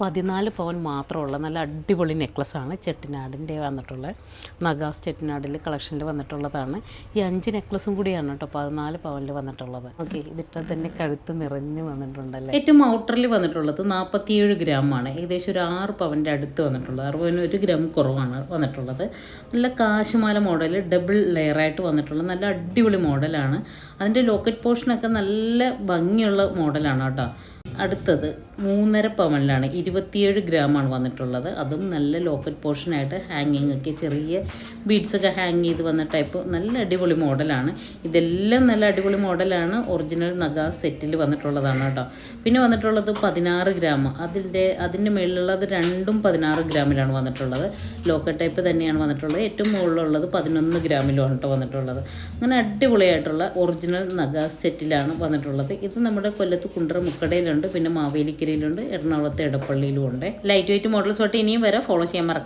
പതിനാല് പവൻ മാത്രമുള്ള നല്ല അടിപൊളി നെക്ലസ്സാണ് ചെട്ടിനാടിന്റെ വന്നിട്ടുള്ള നഗാസ് ചെട്ടിനാടിൽ കളക്ഷനിൽ വന്നിട്ടുള്ളതാണ്. ഈ അഞ്ച് നെക്ലസും കൂടിയാണ് കേട്ടോ പതിനാല് പവനിൽ വന്നിട്ടുള്ളത്. ഓക്കെ ഇതിട്ട് തന്നെ കഴുത്ത് നിറഞ്ഞ് വന്നിട്ടുണ്ടല്ലേ? ഏറ്റവും ഔട്ടറിൽ വന്നിട്ടുള്ളത് നാൽപ്പത്തിയേഴ് ഗ്രാമാണ്. ഏകദേശം ഒരു ആറ് പവന്റെ അടുത്ത് വന്നിട്ടുള്ളത്. ആറ് പവന് ഒരു ഗ്രാം കുറവാണ് വന്നിട്ടുള്ളത്. നല്ല കാശുമാല മോഡൽ ഡബിൾ ലെയറായിട്ട് വന്നിട്ടുള്ളത് നല്ല അടിപൊളി മോഡലാണ്. അതിന്റെ ലോക്കറ്റ് പോർഷനൊക്കെ നല്ല ഭംഗിയുള്ള മോഡലാണ് കേട്ടോ. അടുത്തത് മൂന്നര പവനിലാണ്. ഇരുപത്തിയേഴ് ഗ്രാമാണ് വന്നിട്ടുള്ളത്. അതും നല്ല ലോക്കറ്റ് പോർഷനായിട്ട് ഹാങ്ങിങ് ഒക്കെ ചെറിയ ബീഡ്സൊക്കെ ഹാങ് ചെയ്ത് വന്ന ടൈപ്പ് നല്ല അടിപൊളി മോഡലാണ് ഇതെല്ലാം നല്ല അടിപൊളി മോഡലാണ് ഒറിജിനൽ നഗ സെറ്റിൽ വന്നിട്ടുള്ളതാണ് കേട്ടോ. പിന്നെ വന്നിട്ടുള്ളത് പതിനാറ് ഗ്രാം അതിന്റെ അതിന്റെ മുകളിലുള്ളത് രണ്ടും പതിനാറ് ഗ്രാമിലാണ് വന്നിട്ടുള്ളത്. ലോക്കറ്റ് ടൈപ്പ് തന്നെയാണ് വന്നിട്ടുള്ളത്. ഏറ്റവും മുകളിലുള്ളത് പതിനൊന്ന് ഗ്രാമിലുമാണ് കേട്ടോ വന്നിട്ടുള്ളത്. അങ്ങനെ അടിപൊളിയായിട്ടുള്ള ഒറിജിനൽ നഗ സെറ്റിലാണ് വന്നിട്ടുള്ളത്. ഇത് നമ്മുടെ കൊല്ലത്ത് കുണ്ടറ മുക്കടയിലുണ്ട്. പിന്നെ മാവേലിക്കരയിലുണ്ട് എറണാകുളത്ത് എടപ്പള്ളിയിലും ഉണ്ട്. ലൈറ്റ് വെയിറ്റ് മോഡൽസ് തൊട്ട് ഇനിയും വരെ. ഫോളോ ചെയ്യാൻ മറക്കല്ല.